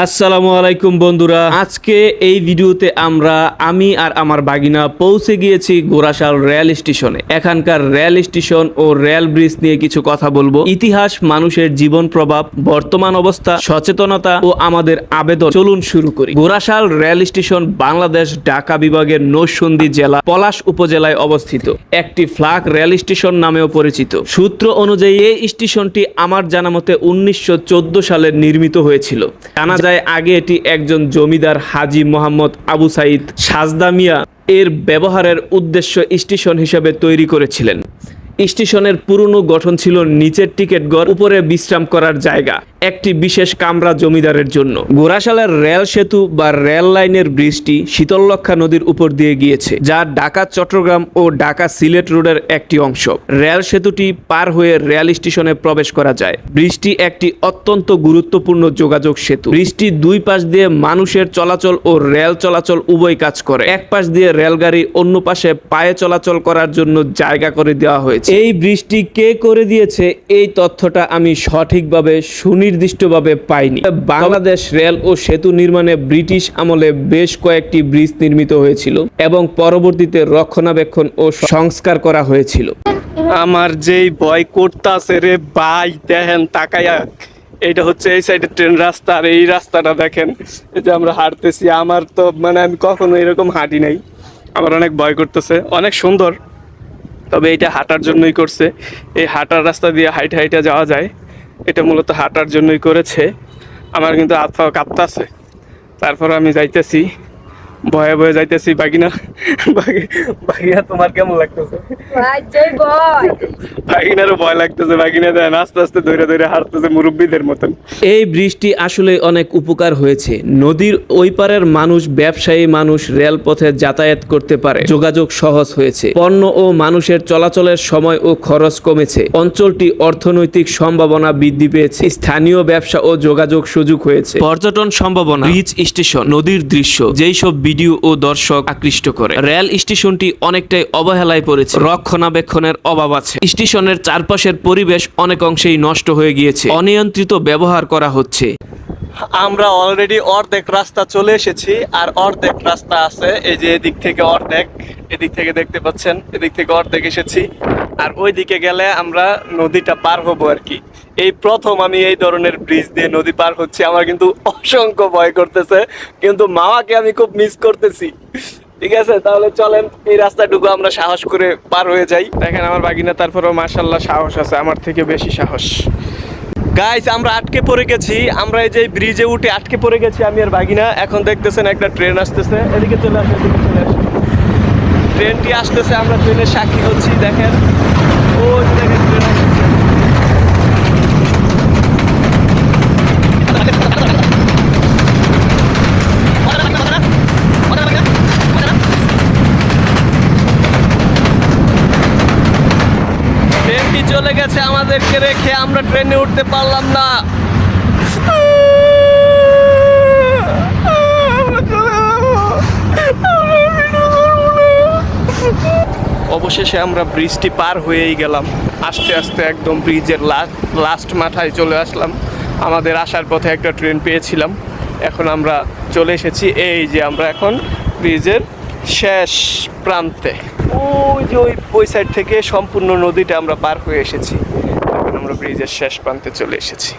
আসসালামু আলাইকুম বন্ধুরা। আজকে এই ভিডিওতে আমরা আমি আর আমার বাগিনা পৌঁছে গিয়েছি গোরাশাল রেল স্টেশনে। এখানকার রেল স্টেশন ও রেল ব্রিজ নিয়ে কিছু কথা বলব। ইতিহাস, মানুষের জীবন প্রভাব, বর্তমান অবস্থা, সচেতনতা ও আমাদের আবেদন। চলুন শুরু করি। গোরাশাল রেল স্টেশন বাংলাদেশ ঢাকা বিভাগের নৌসন্দি জেলা, পলাশ উপজেলায় অবস্থিত। একটি ফ্লাগ রেল স্টেশন নামেও পরিচিত। সূত্র অনুযায়ী এই স্টেশনটি আমার জানা মতে উনিশশো সালে নির্মিত হয়েছিল। যায় আগে এটি একজন জমিদার হাজি মোহাম্মদ আবু সাইদ সাজদা মিয়া এর ব্যবহারের উদ্দেশ্য স্টেশন হিসেবে তৈরি করেছিলেন। স্টেশনের পুরনো গঠন ছিল নিচের টিকিট ঘর উপরে বিশ্রাম করার জায়গা, একটি বিশেষ কামরা জমিদারের জন্য। গোরাশালের রেল সেতু বা রেল লাইনের ব্রিজটি শীতললক্ষা নদীর উপর দিয়ে গিয়েছে, যা ঢাকা, চট্টগ্রাম ও ঢাকা সিলেট রোডের একটি অংশ। রেল সেতুটি পার হয়ে রেল স্টেশনে প্রবেশ করা যায়। ব্রিজটি একটি অত্যন্ত গুরুত্বপূর্ণ যোগাযোগ সেতু। ব্রিজটি দুই পাশ দিয়ে মানুষের চলাচল ও রেল চলাচল উভয় কাজ করে। এক পাশ দিয়ে রেলগাড়ি অন্য পাশে পায়ে চলাচল করার জন্য জায়গা করে দেওয়া হয়েছে। এই ব্রিজটি কে করে দিয়েছে? এই তথ্যটা আমি সঠিকভাবে সুনির্দিষ্টভাবে পাইনি। বাংলাদেশ রেল ও সেতু নির্মাণে ব্রিটিশ আমলে বেশ কয়েকটি ব্রিজ নির্মিত হয়েছিল এবং পরবর্তীতে রক্ষণাবেক্ষণ ও সংস্কার করা হয়েছিল। আমার যেই ভয় করতাছে রে ভাই দেখেন তাকায়া। এটা হচ্ছে এই সাইডে ট্রেন রাস্তা আর এই রাস্তাটা দেখেন। এই যে আমরা হাঁটতেছি আমার তো মানে আমি কখনো এরকম হাঁটি নাই। আমার অনেক ভয় করতেছে অনেক সুন্দর। তবে এটা হাঁটার জন্যই করছে। এই হাঁটার রাস্তা দিয়ে হাইটে হাইটে যাওয়া যায়। এটা মূলত হাঁটার জন্যই করেছে। আমার কিন্তু হাত পা কাঁপতাছে। তারপর আমি যাইতেছি। ভয়ে ভয়ে যাইতেছি বাগি- বাগিনা তোমার কেমন লাগতেছে? ভয় লাগতেছে দেন আস্তে আস্তে ধরে ধরে হাঁটতেছে মুরব্বীদের মতন। এই বৃষ্টি আসলে অনেক উপকার হয়েছে। নদীর ওই পারের মানুষ ব্যবসায়ী মানুষ রেলপথে যাতায়াত করতে পারে। যোগাযোগ সহজ হয়েছে। পণ্য ও মানুষের চলাচলের সময় ও খরচ কমেছে। অঞ্চলটি অর্থনৈতিক সম্ভাবনা বৃদ্ধি পেয়েছে। স্থানীয় ব্যবসা ও যোগাযোগ সুযোগ হয়েছে। পর্যটন সম্ভাবনা। ব্রিজ স্টেশন নদীর দৃশ্য যেই সব ভিডিও ও দর্শক আকৃষ্ট করে। রেল স্টেশনটি অনেকটাই অবহেলায় পড়েছে। রক্ষণাবেক্ষণের অভাব আছে। স্টেশনের চারপাশের পরিবেশ অনেক অংশেই নষ্ট হয়ে গিয়েছে। অনিয়ন্ত্রিত ব্যবহার করা হচ্ছে। আমরা অলরেডি অর্ধেক রাস্তা চলে এসেছি আর অর্ধেক রাস্তা আছে। এই যে এদিক থেকে অর্ধেক, এদিক থেকে দেখতে পাচ্ছেন, এদিক থেকে অর্ধেক এসেছি। আর ওই দিকে গেলে আমরা নদীটা পার হব আর কি। এই প্রথম আমি এই ধরনের ব্রিজ দিয়ে নদী পার হচ্ছি আমার কিন্তু অসংখ্য ভয় করতেছে কিন্তু মামাকে আমি খুব মিস করতেছি। ঠিক আছে তাহলে চলেন এই রাস্তাটুকু আমরা সাহস করে পার হয়ে যাই। দেখেন আমার বাগিনা তারপরেও মার্শাল্লাহ সাহস আছে আমার থেকে বেশি সাহস। গাইস আমরা আটকে পড়ে গেছি আমরা এই যে ব্রিজে উঠে আটকে পড়ে গেছি আমি আর বাগিনা। এখন দেখতেছেন একটা ট্রেন আসতেছে এদিকে চলে আসে এদিকে চলে আসে ট্রেনটি আসতেছে, আমরা ট্রেনের সাক্ষী হচ্ছি, দেখেন। যে দেখেন, ট্রেন আসতেছে। ট্রেনটি চলে গেছে আমাদেরকে রেখে, আমরা ট্রেনে উঠতে পারলাম না। অবশেষে আমরা ব্রিজটি পার হয়েই গেলাম। আস্তে আস্তে একদম ব্রিজের লাস্ট লাস্ট মাথায় চলে আসলাম। আমাদের আসার পথে একটা ট্রেন পেয়েছিলাম। এখন আমরা চলে এসেছি এই যে আমরা এখন ব্রিজের শেষ প্রান্তে। ওই যে ওই ওই সাইড থেকে সম্পূর্ণ নদীটা আমরা পার হয়ে এসেছি। এখন আমরা ব্রিজের শেষ প্রান্তে চলে এসেছি।